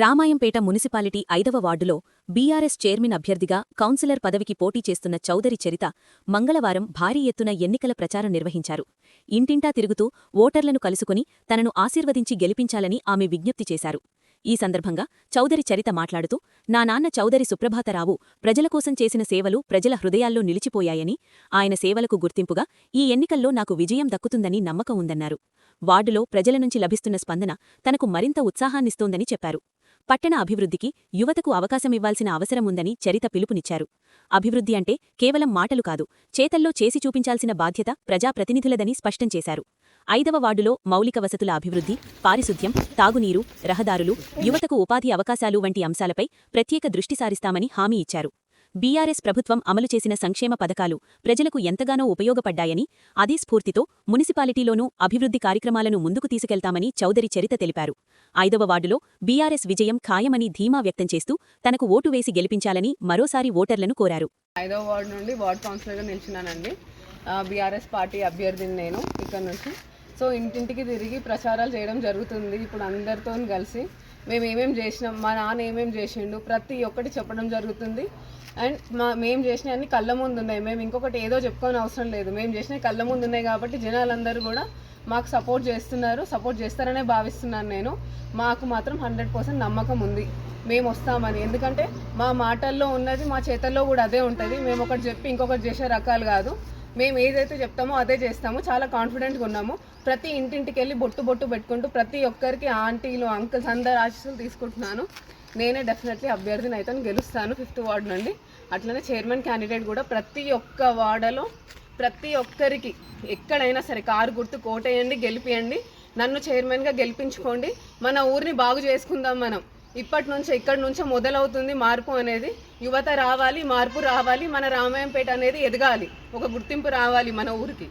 Ramayampet municipality ఐదవ వార్డులో BRS chairman అభ్యర్థిగా కౌన్సిలర్ పదవికి పోటీ చేస్తున్న చౌదరి చరిత మంగళవారం భారీ ఎత్తున ఎన్నికల ప్రచారం నిర్వహించారు. ఇంటింటా తిరుగుతూ ఓటర్లను కలుసుకుని తనను ఆశీర్వదించి గెలిపించాలని ఆమె విజ్ఞప్తి చేశారు. ఈ సందర్భంగా చౌదరి చరిత మాట్లాడుతూ నా నాన్న చౌదరి సుప్రభాతరావు ప్రజలకోసం చేసిన సేవలు ప్రజల హృదయాల్లో నిలిచిపోయాయని ఆయన సేవలకు గుర్తింపుగా ఈ ఎన్నికల్లో నాకు విజయం దక్కుతుందని నమ్మకం ఉందన్నారు. వార్డులో ప్రజల నుంచి లభిస్తున్న స్పందన తనకు మరింత ఉత్సాహాన్నిస్తోందని చెప్పారు. పట్టణ అభివృద్ధికి యువతకు అవకాశమివ్వాల్సిన అవసరముందని చరిత పిలుపునిచ్చారు. అభివృద్ధి అంటే కేవలం మాటలు కాదు చేతల్లో చేసి చూపించాల్సిన బాధ్యత ప్రజాప్రతినిధులదని స్పష్టం చేశారు. ఐదవ వార్డులో మౌలిక వసతుల అభివృద్ధి పారిశుద్ధ్యం తాగునీరు రహదారులు యువతకు ఉపాధి అవకాశాలు వంటి అంశాలపై ప్రత్యేక దృష్టి సారిస్తామని హామీ ఇచ్చారు. బీఆర్ఎస్ ప్రభుత్వం అమలు చేసిన సంక్షేమ పథకాలు ప్రజలకు ఎంతగానో ఉపయోగపడ్డాయని అదే స్ఫూర్తితో మున్సిపాలిటీలోనూ అభివృద్ధి కార్యక్రమాలను ముందుకు తీసుకెళ్తామని చౌదరి చరిత తెలిపారు. ఐదవ వార్డులో బీఆర్ఎస్ విజయం ఖాయమని ధీమా వ్యక్తం చేస్తూ తనకు ఓటు వేసి గెలిపించాలని మరోసారి ఓటర్లను కోరారు. ఐదవ వార్డు నుండి వార్డ్ కౌన్సిలర్గా నిలిచినానండి. బీఆర్ఎస్ పార్టీ అభ్యర్థిని నేను ఇక్కడ నుంచి. సో ఇంటింటికి తిరిగి ప్రచారాలు చేయడం జరుగుతుంది. ఇప్పుడు అందరితో కలిసి మేము ఏమేమి చేసినాం మా నాన్న ఏమేమి చేసిండు ప్రతి ఒక్కటి చెప్పడం జరుగుతుంది. అండ్ మా మేము చేసిన అన్ని కళ్ళ ముందు ఉన్నాయి. మేము ఇంకొకటి ఏదో చెప్పుకోని అవసరం లేదు. మేము చేసిన కళ్ళ ముందు ఉన్నాయి కాబట్టి జనాలందరూ కూడా మాకు సపోర్ట్ చేస్తున్నారు. సపోర్ట్ చేస్తారనే భావిస్తున్నాను నేను. మాకు మాత్రం హండ్రెడ్ పర్సెంట్ నమ్మకం ఉంది. మేము వస్తామని. ఎందుకంటే మా మాటల్లో ఉన్నది మా చేతల్లో కూడా అదే ఉంటుంది. మేము ఒకటి చెప్పి ఇంకొకటి చేసే రకాలు కాదు. మేము ఏదైతే చెప్తామో అదే చేస్తాము. చాలా కాన్ఫిడెంట్గా ఉన్నాము. ప్రతి ఇంటింటికి వెళ్ళి బొట్టు బొట్టు పెట్టుకుంటూ ప్రతి ఒక్కరికి ఆంటీలు అంకుల్స్ అందరు ఆశీస్సులు తీసుకుంటున్నాను. నేనే డెఫినెట్లీ అభ్యర్థిని అయితే గెలుస్తాను ఫిఫ్త్ వార్డ్ నుండి. అట్లనే చైర్మన్ క్యాండిడేట్ కూడా ప్రతి ఒక్క వార్డలో ప్రతి ఒక్కరికి ఎక్కడైనా సరే కారు గుర్తు కోటేయండి గెలిపియండి. నన్ను చైర్మన్గా గెలిపించుకోండి. మన ఊరిని బాగు చేసుకుందాం మనం. ఇప్పటి నుంచే ఇక్కడి నుంచే మొదలవుతుంది మార్పు అనేది. యువత రావాలి మార్పు రావాలి మన రామాయంపేట అనేది ఎదగాలి. ఒక గుర్తింపు రావాలి మన ఊరికి.